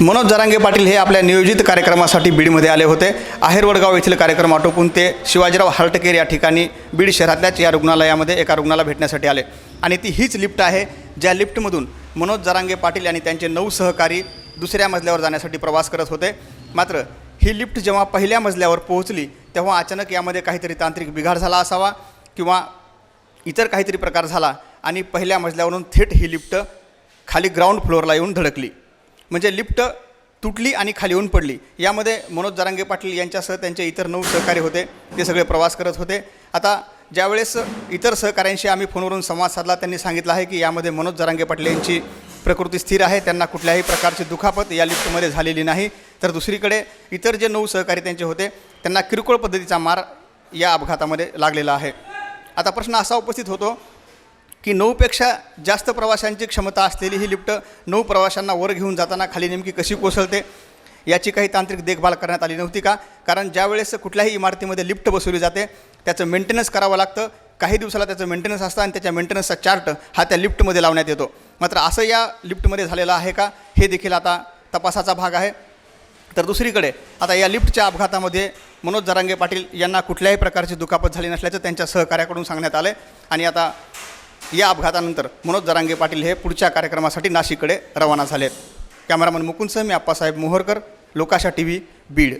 मनोज जरांगे पाटील हे आपल्या नियोजित कार्यक्रमासाठी बीडमध्ये आले होते. आहेर वडगाव येथील कार्यक्रम आटोपून ते शिवाजीराव हार्टकेर या ठिकाणी बीड शहरातल्याच या रुग्णालयामध्ये एका रुग्णाला भेटण्यासाठी आले. आणि ती हीच लिफ्ट आहे ज्या लिफ्टमधून मनोज जरांगे पाटील आणि त्यांचे नऊ सहकारी दुसऱ्या मजल्यावर जाण्यासाठी प्रवास करत होते. मात्र ही लिफ्ट जेव्हा पहिल्या मजल्यावर पोहोचली तेव्हा अचानक यामध्ये काहीतरी तांत्रिक बिघाड झाला असावा किंवा इतर काहीतरी प्रकार झाला आणि पहिल्या मजल्यावरून थेट ही लिफ्ट खाली ग्राउंड फ्लोअरला येऊन धडकली. म्हणजे लिफ्ट तुटली आणि खाली येऊन पडली. यामध्ये मनोज जरांगे पाटील यांच्यासह त्यांचे इतर नऊ सहकारी होते. ते सगळे प्रवास करत होते. आता ज्यावेळेस इतर सहकाऱ्यांशी आम्ही फोनवरून संवाद साधला त्यांनी सांगितलं आहे की यामध्ये मनोज जरांगे पाटील यांची प्रकृती स्थिर आहे. त्यांना कुठल्याही प्रकारची दुखापत या लिफ्टमध्ये झालेली नाही. तर दुसरीकडे इतर जे नऊ सहकारी त्यांचे होते त्यांना किरकोळ पद्धतीचा मार या अपघातामध्ये लागलेला आहे. आता प्रश्न असा उपस्थित होतो की नऊपेक्षा जास्त प्रवाशांची क्षमता असलेली ही लिफ्ट नऊ प्रवाशांना वर घेऊन जाताना खाली नेमकी कशी कोसळते याची काही तांत्रिक देखभाल करण्यात आली नव्हती का? कारण ज्यावेळेस कुठल्याही इमारतीमध्ये लिफ्ट बसवली जाते त्याचं मेंटेनन्स करावं लागतं. काही दिवसाला त्याचं मेंटेनन्स असतं आणि त्याच्या मेंटेनन्सचा चार्ट हा त्या लिफ्टमध्ये लावण्यात येतो. मात्र असं या लिफ्टमध्ये झालेलं आहे का? हे देखील आता तपासाचा भाग आहे. तर दुसरीकडे आता या लिफ्टच्या अपघातामध्ये मनोज जरांगे पाटील यांना कुठल्याही प्रकारची दुखापत झाली नसल्याचं त्यांच्या सहकार्याकडून सांगण्यात आलं आणि आता या अपघातानंतर मनोज जरांगे पाटील हे पुढच्या कार्यक्रमासाठी नाशिककडे रवाना झाले आहेत. कॅमेरामन मुकुंदसह मी आप्पासाहेब मोहरकर लोकाशा टी व्ही बीड.